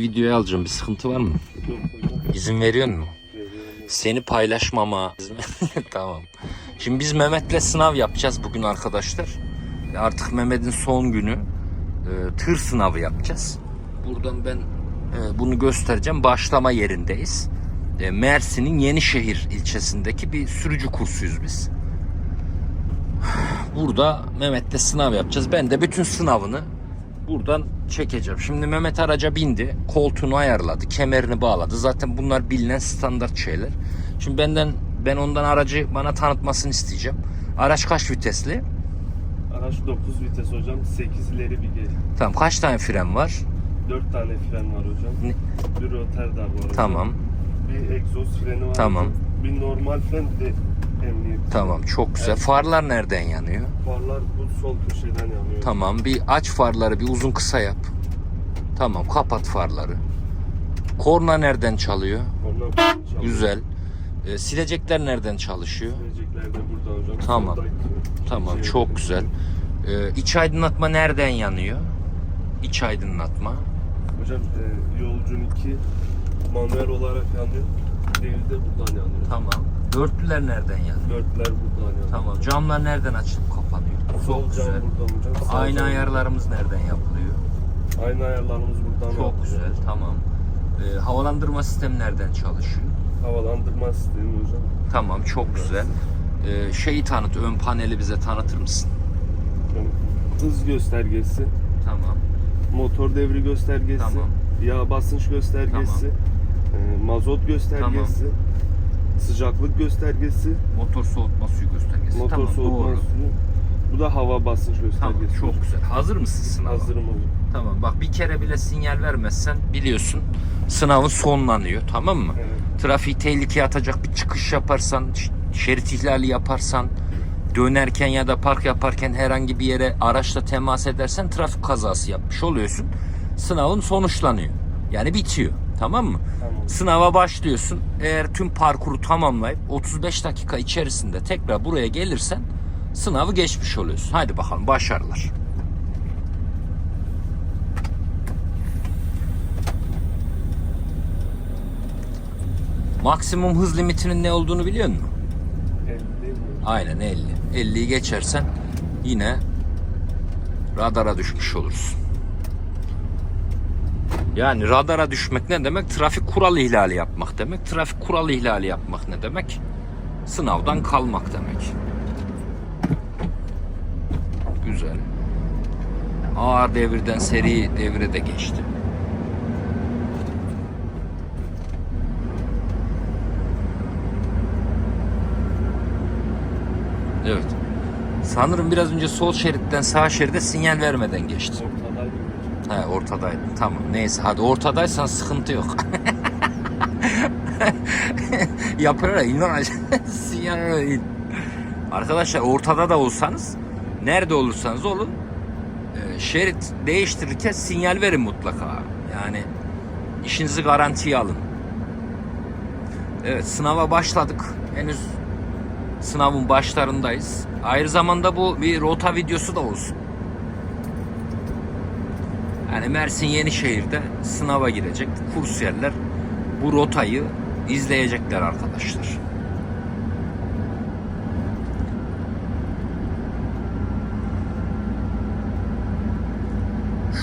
Videoyu alacağım bir sıkıntı var mı? İzin veriyor mu? Seni paylaşmama. tamam. Şimdi biz Mehmet'le sınav yapacağız bugün arkadaşlar. Artık Mehmet'in son günü. Ee, tır sınavı yapacağız. Buradan ben e, bunu göstereceğim. Başlama yerindeyiz. E, Mersin'in Yenişehir ilçesindeki bir sürücü kursuyuz biz. Burada Mehmet'le sınav yapacağız. Ben de bütün sınavını buradan çekeceğim. Şimdi Mehmet araca bindi. Koltuğunu ayarladı. Kemerini bağladı. Zaten bunlar bilinen standart şeyler. Şimdi benden ben ondan aracı bana tanıtmasını isteyeceğim. Araç kaç vitesli? Araç 9 vites hocam. 8 ileri bir geri. Tamam kaç tane fren var? 4 tane fren var hocam. Ne? Bir roterdar var hocam. Tamam. Bir egzoz freni var. Tamam. hocam. Bir normal fren de emniyet. Tamam çok güzel. Evet. Farlar nereden yanıyor? Farlar bu sol köşeden yanıyor. Tamam bir aç farları bir uzun kısa yap. Tamam kapat farları. Korna nereden çalıyor? Ondan çalıyor. Güzel. Ee, silecekler nereden çalışıyor? Silecekler de burada hocam. Tamam. Tamam şey- çok güzel. Ee, iç aydınlatma nereden yanıyor? İç aydınlatma. Hocam e, yolcun 2 manuel olarak yanıyor. Diğeri de buradan yanıyor. Tamam. Dörtlüler nereden yanıyor? Dörtler buradan yanıyor. Tamam. Camlar nereden açılıp kapanıyor? Sol Çok cam güzel. buradan hocam. sağ Ayna cam- ayarlarımız nereden yapılıyor? Ayna ayarlarımız buradan Çok yapılıyor. güzel. Tamam. Ee, havalandırma sistemi nereden çalışıyor? Havalandırma sistemi hocam. Tamam. Çok güzel. Ee, şeyi tanıt. Ön paneli bize tanıtır mısın? Hız göstergesi, Tamam. motor devri göstergesi, Tamam. yağ basınç göstergesi, e, mazot göstergesi, sıcaklık göstergesi, Motor soğutma suyu göstergesi. motor tamam, soğutma doğru. suyu. Bu da hava basınç Tamam. göstergesi. Çok güzel. Hazır mısın sınava? Hazırım hocam. Tamam. Bak bir kere bile sinyal vermezsen biliyorsun sınavın sonlanıyor. Tamam mı? Evet. Trafiği tehlikeye atacak bir çıkış yaparsan, şerit ihlali yaparsan, dönerken ya da park yaparken herhangi bir yere araçla temas edersen trafik kazası yapmış oluyorsun. Sınavın sonuçlanıyor. Yani bitiyor. Tamam mı? Tamam. Sınava başlıyorsun. Eğer tüm parkuru tamamlayıp 35 dakika içerisinde tekrar buraya gelirsen sınavı geçmiş oluyorsun. Hadi bakalım başarılar. Maksimum hız limitinin ne olduğunu biliyor musun? 50 değil mi? Aynen 50. 50'yi geçersen yine radara düşmüş olursun. Yani radara düşmek ne demek? Trafik kural ihlali yapmak demek. Trafik kural ihlali yapmak ne demek? Sınavdan kalmak demek. Güzel. Ağır devirden seri devre de geçti. Evet. Sanırım biraz önce sol şeritten sağ şeride sinyal vermeden geçti. Hocam. He ortadaydın. Tamam. Neyse hadi ortadaysan sıkıntı yok. Yapıyor ya inan sinyal. Arkadaşlar ortada da olsanız nerede olursanız olun e, şerit değiştirirken sinyal verin mutlaka. Yani işinizi garantiye alın. Evet sınava başladık. Henüz sınavın başlarındayız. Ayrı zamanda bu bir rota videosu da olsun. Yani Mersin Yenişehir'de sınava girecek kursiyerler bu rotayı izleyecekler arkadaşlar.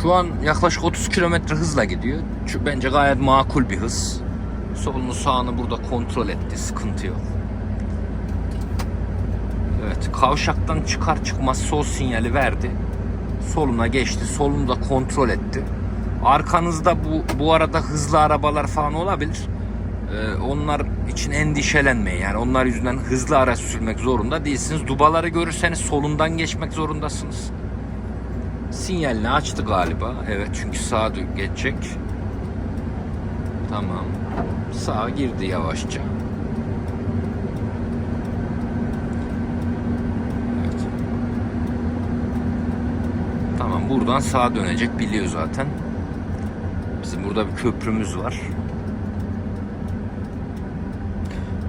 Şu an yaklaşık 30 kilometre hızla gidiyor. Şu bence gayet makul bir hız. Solunu sağını burada kontrol etti. Sıkıntı yok. Evet kavşaktan çıkar çıkmaz sol sinyali verdi. Soluna geçti. Solunu da kontrol etti. Arkanızda bu, bu arada hızlı arabalar falan olabilir. Ee, onlar için endişelenmeyin. Yani onlar yüzünden hızlı araç sürmek zorunda değilsiniz. Dubaları görürseniz solundan geçmek zorundasınız. Sinyalini açtı galiba. Evet çünkü sağa geçecek. Tamam. Sağa girdi yavaşça. Evet. Tamam buradan sağa dönecek biliyor zaten. Bizim burada bir köprümüz var.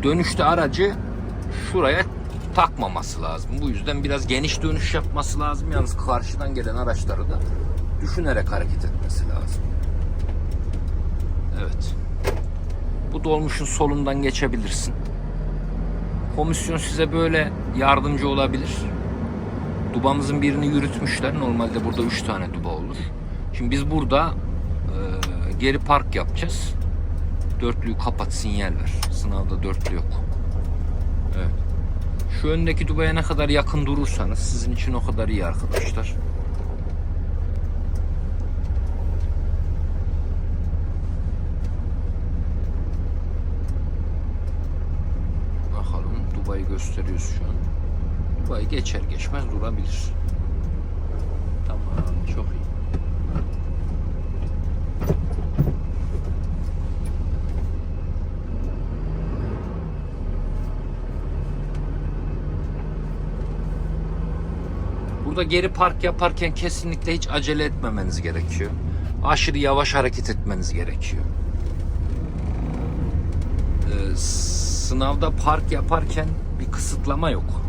Dönüşte aracı şuraya takmaması lazım. Bu yüzden biraz geniş dönüş yapması lazım. Yalnız karşıdan gelen araçları da düşünerek hareket etmesi lazım. Bu dolmuşun solundan geçebilirsin. Komisyon size böyle yardımcı olabilir. Dubamızın birini yürütmüşler. Normalde burada 3 tane duba olur. Şimdi biz burada e, geri park yapacağız. Dörtlüyü kapat sinyal ver. Sınavda dörtlü yok. Evet. Şu öndeki dubaya ne kadar yakın durursanız sizin için o kadar iyi arkadaşlar. Bakalım Dubai'yi gösteriyoruz şu an. Dubai geçer geçmez durabilir. Tamam çok iyi. Burada geri park yaparken kesinlikle hiç acele etmemeniz gerekiyor. Aşırı yavaş hareket etmeniz gerekiyor. Ee, sınavda park yaparken bir kısıtlama yok.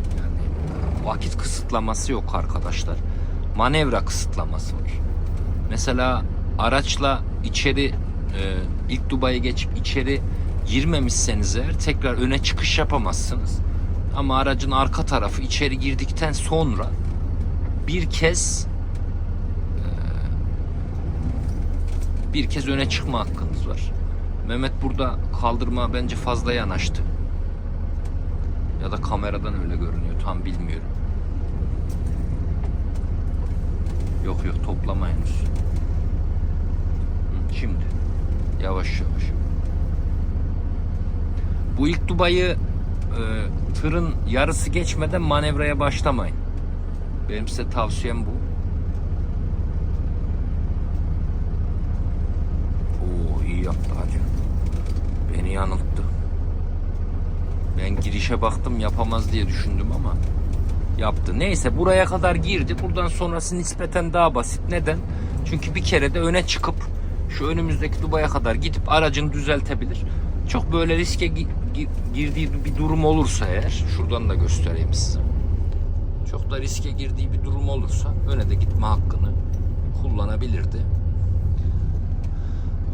Vakit kısıtlaması yok arkadaşlar. Manevra kısıtlaması var. Mesela araçla içeri e, ilk Dubai'ye geçip içeri girmemişseniz eğer tekrar öne çıkış yapamazsınız. Ama aracın arka tarafı içeri girdikten sonra bir kez e, bir kez öne çıkma hakkınız var. Mehmet burada kaldırma bence fazla yanaştı. Ya da kameradan öyle görünüyor tam bilmiyorum. Yok yok toplama henüz. Şimdi yavaş yavaş. Bu ilk Dubai'yi e, tırın yarısı geçmeden manevraya başlamayın. Benim size tavsiyem bu. Oo iyi yaptı hacı. Beni yanılttı. Ben girişe baktım yapamaz diye düşündüm ama yaptı. Neyse buraya kadar girdi. Buradan sonrası nispeten daha basit. Neden? Çünkü bir kere de öne çıkıp şu önümüzdeki Dubai'ye kadar gidip aracını düzeltebilir. Çok böyle riske gi- gi- girdiği bir durum olursa eğer şuradan da göstereyim size çok da riske girdiği bir durum olursa öne de gitme hakkını kullanabilirdi.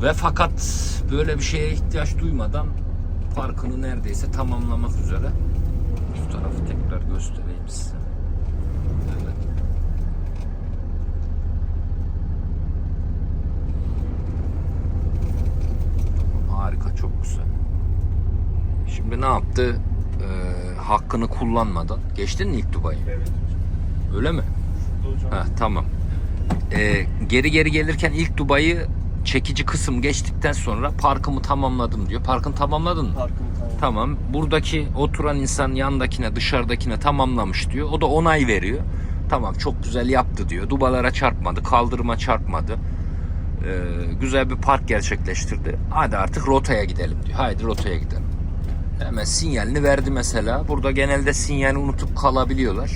Ve fakat böyle bir şeye ihtiyaç duymadan parkını neredeyse tamamlamak üzere şu tarafı tekrar göstereyim Tamam, harika çok güzel. Şimdi ne yaptı? Ee, hakkını kullanmadan. Geçtin mi ilk Dubai'yi? Evet hocam. Öyle mi? Ha tamam. Ee, geri geri gelirken ilk Dubai'yi çekici kısım geçtikten sonra parkımı tamamladım diyor. Parkın tamamladın mı? Parkım tamam. Tamam. Buradaki oturan insan yandakine dışarıdakine tamamlamış diyor. O da onay veriyor. Tamam çok güzel yaptı diyor. Dubalara çarpmadı, kaldırıma çarpmadı. Ee, güzel bir park gerçekleştirdi. Hadi artık rotaya gidelim diyor. Haydi rotaya gidelim. Hemen sinyalini verdi mesela. Burada genelde sinyali unutup kalabiliyorlar.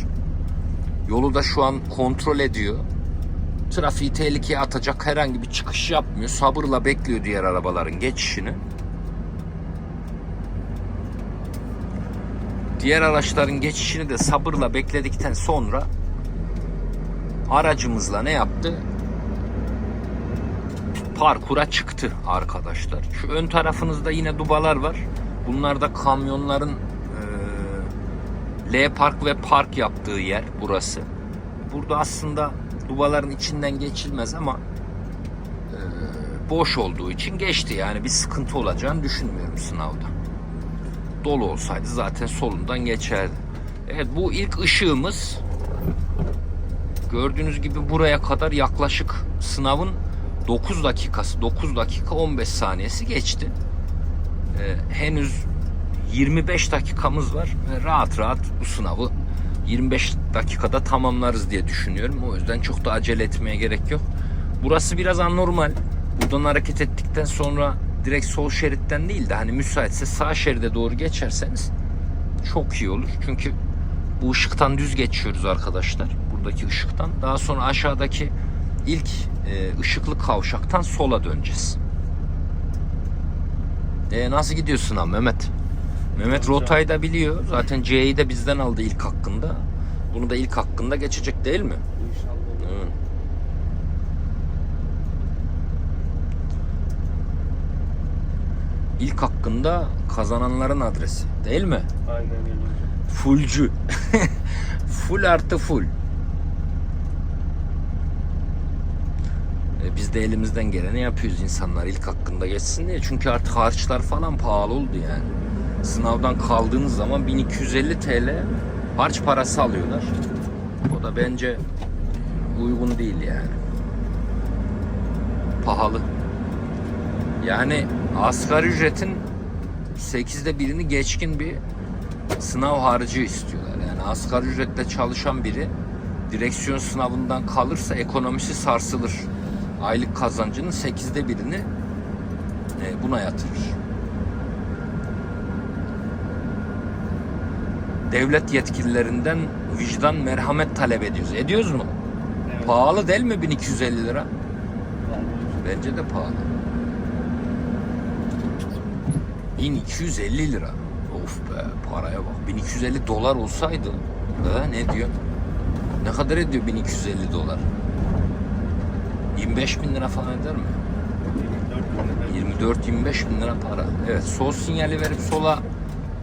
Yolu da şu an kontrol ediyor. Trafiği tehlikeye atacak herhangi bir çıkış yapmıyor. Sabırla bekliyor diğer arabaların geçişini. Diğer araçların geçişini de sabırla bekledikten sonra aracımızla ne yaptı? Parkura çıktı arkadaşlar. Şu ön tarafınızda yine dubalar var. Bunlar da kamyonların eee, L park ve park yaptığı yer burası. Burada aslında dubaların içinden geçilmez ama eee, boş olduğu için geçti. Yani bir sıkıntı olacağını düşünmüyorum sınavda. Dolu olsaydı zaten solundan geçerdi. Evet bu ilk ışığımız gördüğünüz gibi buraya kadar yaklaşık sınavın 9 dakikası 9 dakika 15 saniyesi geçti. Ee, henüz 25 dakikamız var ve rahat rahat bu sınavı 25 dakikada tamamlarız diye düşünüyorum. O yüzden çok da acele etmeye gerek yok. Burası biraz anormal. Buradan hareket ettikten sonra direkt sol şeritten değil de hani müsaitse sağ şeride doğru geçerseniz çok iyi olur. Çünkü bu ışıktan düz geçiyoruz arkadaşlar. Buradaki ışıktan. Daha sonra aşağıdaki ilk e, ışıklı kavşaktan sola döneceğiz. E, nasıl gidiyorsun abi Mehmet? Mehmet rotayı da biliyor. Zaten C'yi de bizden aldı ilk hakkında. Bunu da ilk hakkında geçecek değil mi? İnşallah. İlk hakkında kazananların adresi değil mi? Aynen öyle. Fullcü. full artı full. E biz de elimizden geleni yapıyoruz insanlar ilk hakkında geçsin diye. Çünkü artık harçlar falan pahalı oldu yani. Sınavdan kaldığınız zaman 1250 TL harç parası alıyorlar. O da bence uygun değil yani. Pahalı. Yani asgari ücretin 8'de birini geçkin bir sınav harcı istiyorlar. Yani asgari ücretle çalışan biri direksiyon sınavından kalırsa ekonomisi sarsılır. Aylık kazancının 8'de birini e, buna yatırır. Devlet yetkililerinden vicdan merhamet talep ediyoruz. Ediyoruz mu? Evet. Pahalı değil mi 1250 lira? Bence de pahalı. 1250 lira. Of be paraya bak. 1250 dolar olsaydı ha, ne diyor? Ne kadar ediyor 1250 dolar? 25 bin lira falan eder mi? 24 bin lira. 24-25 bin lira para. Evet sol sinyali verip sola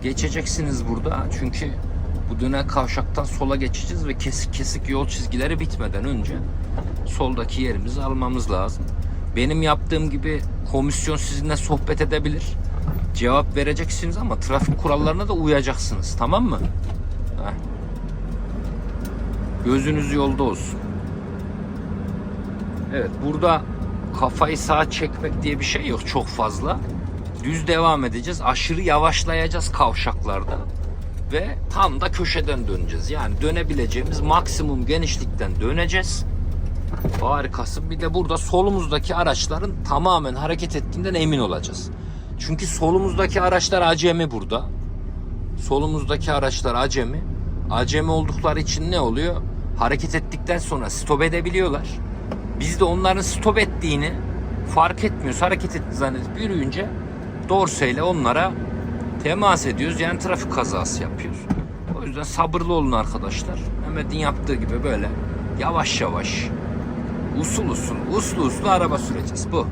geçeceksiniz burada. Çünkü bu dönen kavşaktan sola geçeceğiz ve kesik kesik yol çizgileri bitmeden önce soldaki yerimizi almamız lazım. Benim yaptığım gibi komisyon sizinle sohbet edebilir. Cevap vereceksiniz ama trafik kurallarına da uyacaksınız. Tamam mı? Heh. Gözünüz yolda olsun. Evet burada kafayı sağa çekmek diye bir şey yok çok fazla. Düz devam edeceğiz. Aşırı yavaşlayacağız kavşaklarda. Ve tam da köşeden döneceğiz. Yani dönebileceğimiz maksimum genişlikten döneceğiz. Harikasın. Bir de burada solumuzdaki araçların tamamen hareket ettiğinden emin olacağız. Çünkü solumuzdaki araçlar acemi burada. Solumuzdaki araçlar acemi. Acemi oldukları için ne oluyor? Hareket ettikten sonra stop edebiliyorlar. Biz de onların stop ettiğini fark etmiyoruz. Hareket etti zannedip yürüyünce dorseyle onlara temas ediyoruz. Yani trafik kazası yapıyoruz. O yüzden sabırlı olun arkadaşlar. Mehmet'in yaptığı gibi böyle yavaş yavaş usul usul uslu uslu araba süreceğiz. Bu.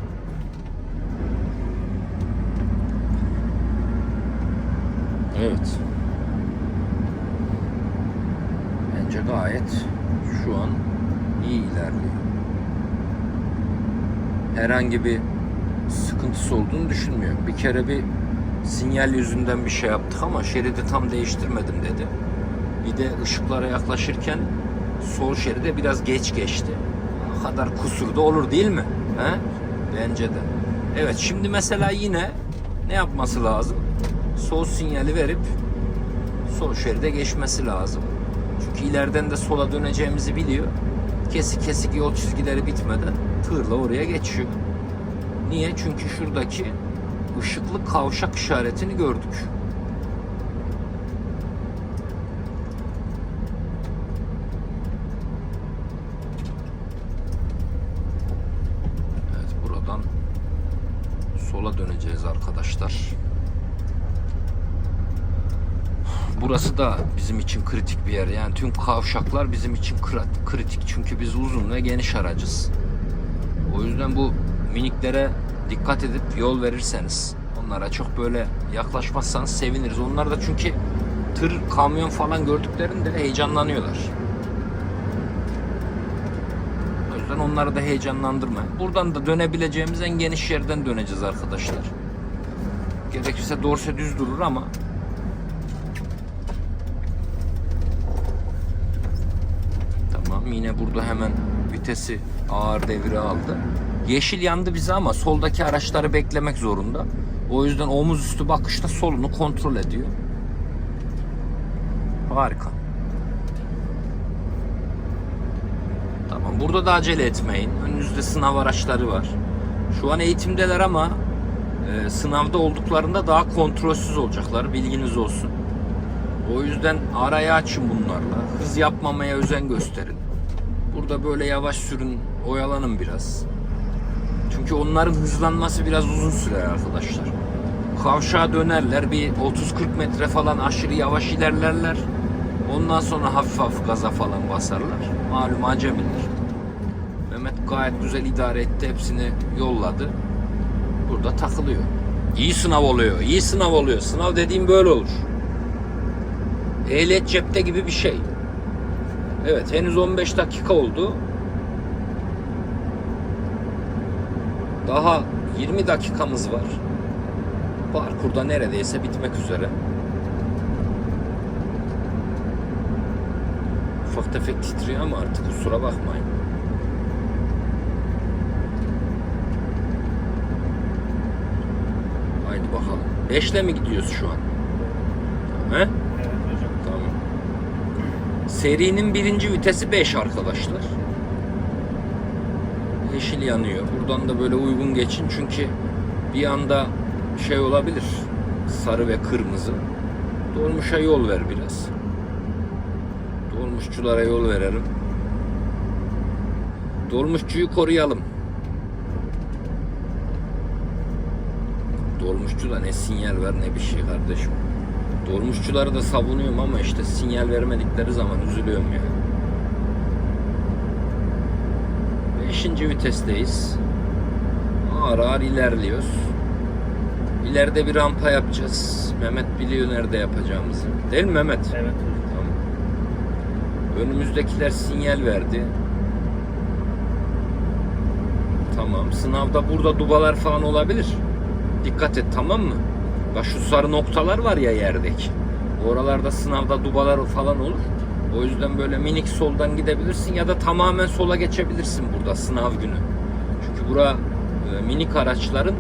Evet. Bence gayet şu an iyi ilerliyor. Herhangi bir sıkıntısı olduğunu düşünmüyorum. Bir kere bir sinyal yüzünden bir şey yaptık ama şeridi tam değiştirmedim dedi. Bir de ışıklara yaklaşırken sol şeride biraz geç geçti. O kadar kusur da olur değil mi? He? Bence de. Evet şimdi mesela yine ne yapması lazım? Sol sinyali verip sol şeride geçmesi lazım. Çünkü ileriden de sola döneceğimizi biliyor. Kesik kesik yol çizgileri bitmeden tırla oraya geçiyor. Niye? Çünkü şuradaki ışıklı kavşak işaretini gördük. Evet buradan sola döneceğiz arkadaşlar. Burası da bizim için kritik bir yer. Yani tüm kavşaklar bizim için kritik. Çünkü biz uzun ve geniş aracız. O yüzden bu miniklere dikkat edip yol verirseniz onlara çok böyle yaklaşmazsanız seviniriz. Onlar da çünkü tır, kamyon falan gördüklerinde heyecanlanıyorlar. O yüzden onları da heyecanlandırma. Buradan da dönebileceğimiz en geniş yerden döneceğiz arkadaşlar. Gerekirse dorse düz durur ama Tamam yine burada hemen vitesi ağır devre aldı. Yeşil yandı bize ama soldaki araçları beklemek zorunda. O yüzden omuz üstü bakışta solunu kontrol ediyor. Harika. Tamam burada da acele etmeyin. Önünüzde sınav araçları var. Şu an eğitimdeler ama e, sınavda olduklarında daha kontrolsüz olacaklar. Bilginiz olsun. O yüzden arayı açın bunlarla. Hız yapmamaya özen gösterin. Burada böyle yavaş sürün, oyalanın biraz. Çünkü onların hızlanması biraz uzun sürer arkadaşlar. Kavşağa dönerler, bir 30-40 metre falan aşırı yavaş ilerlerler. Ondan sonra hafif hafif gaza falan basarlar. Malum acemiler. Mehmet gayet güzel idare etti, hepsini yolladı. Burada takılıyor. İyi sınav oluyor. iyi sınav oluyor. Sınav dediğim böyle olur. Ehliyet cepte gibi bir şey. Evet henüz 15 dakika oldu. Daha 20 dakikamız var. Parkurda neredeyse bitmek üzere. Ufak tefek titriyor ama artık kusura bakmayın. Haydi bakalım. 5'le mi gidiyoruz şu an? He? Evet hocam. Tamam. Serinin birinci vitesi 5 arkadaşlar yeşil yanıyor. Buradan da böyle uygun geçin çünkü bir anda şey olabilir. Sarı ve kırmızı. Dolmuşa yol ver biraz. Dolmuşçulara yol verelim. Dolmuşçuyu koruyalım. Dolmuşçu da ne sinyal ver ne bir şey kardeşim. Dolmuşçuları da savunuyorum ama işte sinyal vermedikleri zaman üzülüyorum yani. 5. vitesteyiz. Ağır ağır ilerliyoruz. İleride bir rampa yapacağız. Mehmet biliyor nerede yapacağımızı. Değil mi Mehmet? Evet. Tamam. Önümüzdekiler sinyal verdi. Tamam. Sınavda burada dubalar falan olabilir. Dikkat et tamam mı? Bak şu sarı noktalar var ya yerdeki. Oralarda sınavda dubalar falan olur. O yüzden böyle minik soldan gidebilirsin ya da tamamen sola geçebilirsin burada sınav günü. Çünkü bura e, minik araçların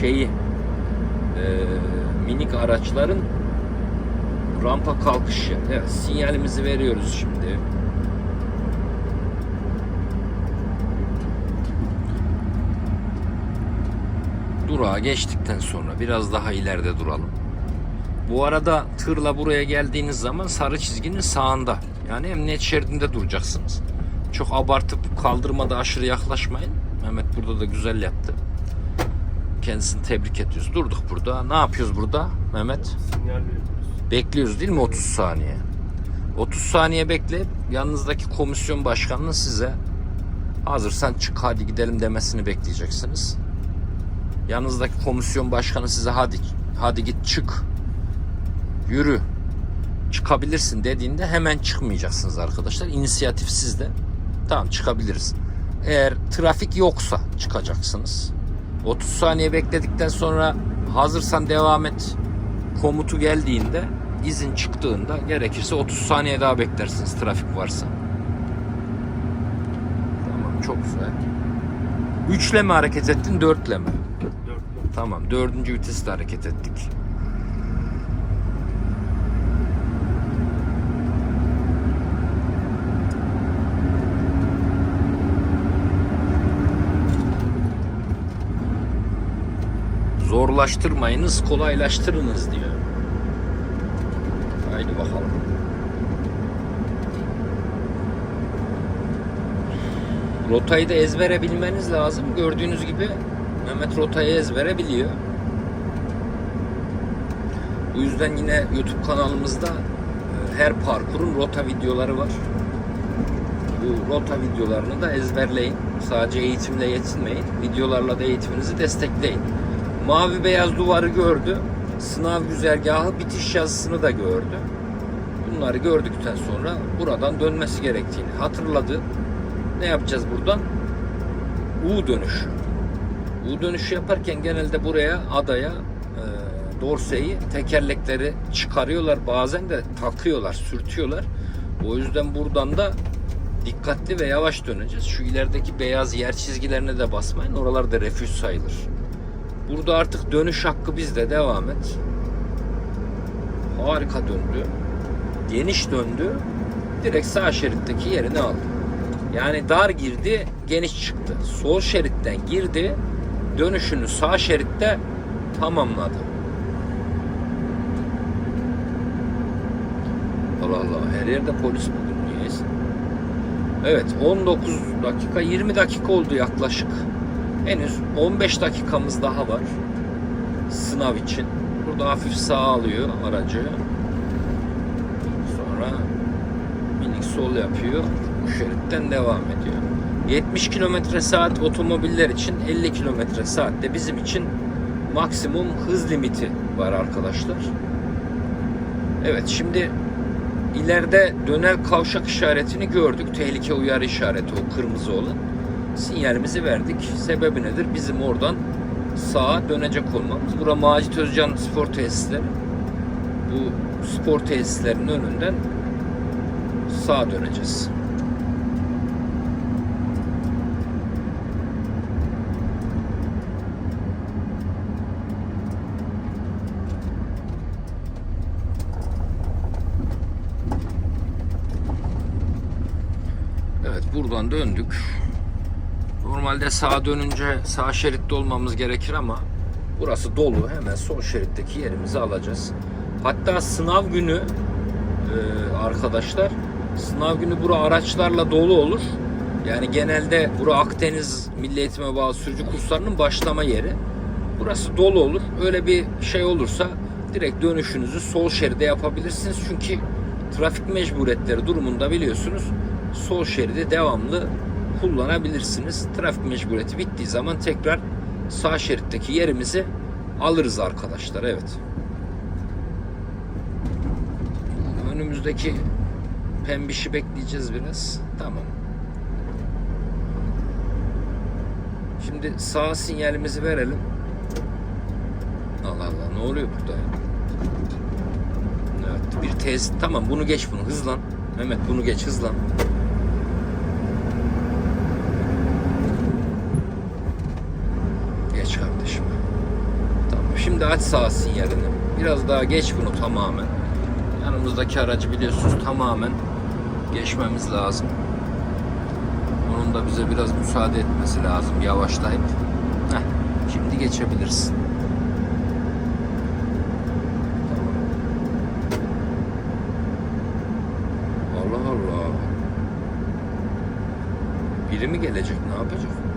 şeyi e, minik araçların rampa kalkışı. Evet, sinyalimizi veriyoruz şimdi. Durağa geçtikten sonra biraz daha ileride duralım. Bu arada tırla buraya geldiğiniz zaman sarı çizginin sağında. Yani emniyet şeridinde duracaksınız. Çok abartıp kaldırmada aşırı yaklaşmayın. Mehmet burada da güzel yaptı. Kendisini tebrik ediyoruz. Durduk burada. Ne yapıyoruz burada Mehmet? Bekliyoruz değil mi 30 saniye? 30 saniye bekleyip yanınızdaki komisyon başkanının size hazırsan çık hadi gidelim demesini bekleyeceksiniz. Yanınızdaki komisyon başkanı size hadi hadi git çık yürü çıkabilirsin dediğinde hemen çıkmayacaksınız arkadaşlar. İnisiyatif sizde. Tamam çıkabiliriz. Eğer trafik yoksa çıkacaksınız. 30 saniye bekledikten sonra hazırsan devam et komutu geldiğinde izin çıktığında gerekirse 30 saniye daha beklersiniz trafik varsa. Tamam çok güzel. Üçle mi hareket ettin dörtle mi? Dörtlü. Tamam dördüncü viteste hareket ettik. Zorlaştırmayınız, kolaylaştırınız diyor. Haydi bakalım. Rotayı da ezbere bilmeniz lazım. Gördüğünüz gibi Mehmet rotayı ezbere biliyor. Bu yüzden yine YouTube kanalımızda e, her parkurun rota videoları var. Bu rota videolarını da ezberleyin. Sadece eğitimle yetinmeyin. Videolarla da eğitiminizi destekleyin. Mavi beyaz duvarı gördü. Sınav güzergahı bitiş yazısını da gördü. Bunları gördükten sonra buradan dönmesi gerektiğini hatırladı. Ne yapacağız buradan? U dönüşü. U dönüşü yaparken genelde buraya adaya e, dorseyi tekerlekleri çıkarıyorlar bazen de takıyorlar sürtüyorlar. O yüzden buradan da dikkatli ve yavaş döneceğiz. Şu ilerideki beyaz yer çizgilerine de basmayın. Oralar da refüj sayılır. Burada artık dönüş hakkı bizde devam et. Harika döndü. Geniş döndü. Direkt sağ şeritteki yerini aldı. Yani dar girdi, geniş çıktı. Sol şeritten girdi, dönüşünü sağ şeritte tamamladı. Allah Allah her yerde polis bugün niyeyse. Evet 19 dakika 20 dakika oldu yaklaşık. Henüz 15 dakikamız daha var. Sınav için. Burada hafif sağa alıyor aracı. Sonra minik sol yapıyor. Bu şeritten devam ediyor. 70 kilometre saat otomobiller için 50 kilometre saatte bizim için maksimum hız limiti var arkadaşlar. Evet şimdi ileride döner kavşak işaretini gördük. Tehlike uyarı işareti o kırmızı olan. Sinyalimizi verdik. Sebebi nedir? Bizim oradan sağa dönecek olmamız. Bura Macit Özcan spor tesisleri. Bu spor tesislerinin önünden sağa döneceğiz. Evet buradan döndük. Normalde sağa dönünce sağ şeritte olmamız gerekir ama burası dolu. Hemen sol şeritteki yerimizi alacağız. Hatta sınav günü e, arkadaşlar sınav günü bura araçlarla dolu olur. Yani genelde bura Akdeniz Milli Eğitim'e bağlı sürücü kurslarının başlama yeri. Burası dolu olur. Öyle bir şey olursa direkt dönüşünüzü sol şeride yapabilirsiniz. Çünkü trafik mecburiyetleri durumunda biliyorsunuz sol şeridi devamlı kullanabilirsiniz. Trafik mecburiyeti bittiği zaman tekrar sağ şeritteki yerimizi alırız arkadaşlar. Evet. Önümüzdeki pembişi bekleyeceğiz biraz. Tamam. Şimdi sağ sinyalimizi verelim. Allah Allah ne oluyor burada? Evet bir tez. Tamam bunu geç bunu hızlan. Mehmet bunu geç hızlan. Geç kardeşim. Tamam şimdi aç sağ sinyalini. Biraz daha geç bunu tamamen. Yanımızdaki aracı biliyorsunuz tamamen geçmemiz lazım. Onun da bize biraz müsaade etmesi lazım yavaşlayıp. Heh, şimdi geçebilirsin. Allah Allah. Biri mi gelecek? Ne yapacak?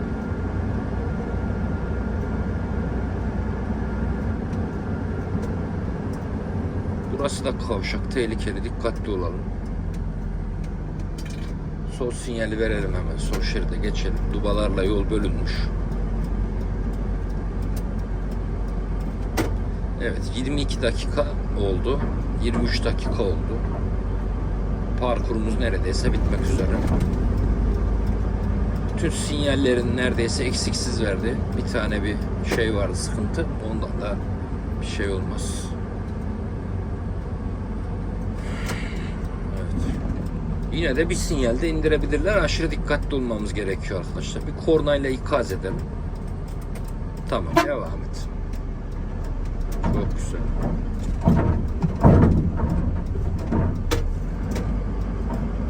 Burası da kavşak. Tehlikeli. Dikkatli olalım. Sol sinyali verelim hemen. Sol şeride geçelim. Dubalarla yol bölünmüş. Evet 22 dakika oldu. 23 dakika oldu. Parkurumuz neredeyse bitmek üzere. Bütün sinyallerin neredeyse eksiksiz verdi. Bir tane bir şey vardı sıkıntı. Ondan da bir şey olmaz. Evet. Yine de bir sinyalde indirebilirler. Aşırı dikkatli olmamız gerekiyor arkadaşlar. Bir kornayla ikaz edelim. Tamam devam et. Çok güzel.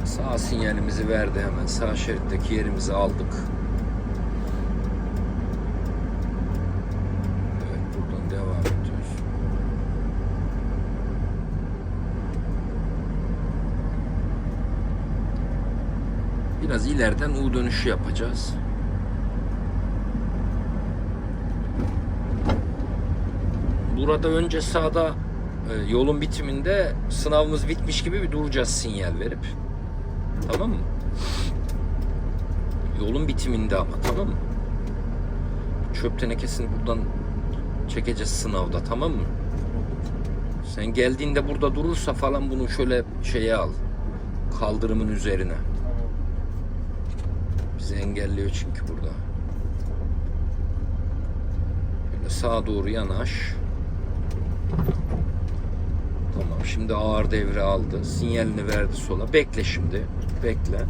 Sağ sinyalimizi verdi hemen. Sağ şeritteki yerimizi aldık. Evet buradan devam ediyoruz. Biraz ileriden U dönüşü yapacağız. Burada önce sağda e, yolun bitiminde sınavımız bitmiş gibi bir duracağız sinyal verip. Tamam mı? Yolun bitiminde ama tamam mı? Çöp tenekesini buradan çekeceğiz sınavda tamam mı? Sen geldiğinde burada durursa falan bunu şöyle şeye al. Kaldırımın üzerine. Bizi engelliyor çünkü burada. Böyle sağa doğru yanaş. Tamam şimdi ağır devre aldı. Sinyalini verdi sola. Bekle şimdi. Bekle.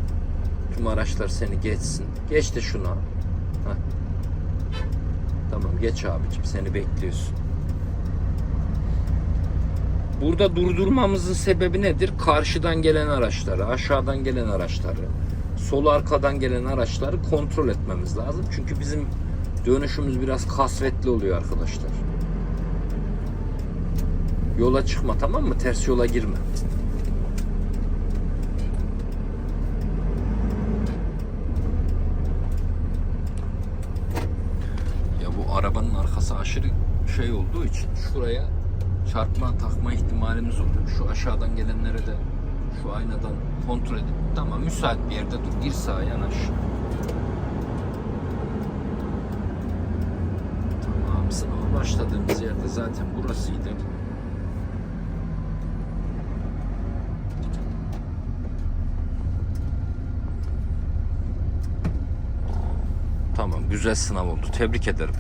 Tüm araçlar seni geçsin. Geç de şuna. Heh. Tamam geç abicim seni bekliyorsun. Burada durdurmamızın sebebi nedir? Karşıdan gelen araçları, aşağıdan gelen araçları, sol arkadan gelen araçları kontrol etmemiz lazım. Çünkü bizim dönüşümüz biraz kasvetli oluyor arkadaşlar. Yola çıkma tamam mı? Ters yola girme. Ya bu arabanın arkası aşırı şey olduğu için şuraya çarpma takma ihtimalimiz oluyor. Şu aşağıdan gelenlere de şu aynadan kontrol edip tamam müsait bir yerde dur gir sağa yanaş. Tamam sınava başladığımız yerde zaten burasıydı. Tamam güzel sınav oldu tebrik ederim.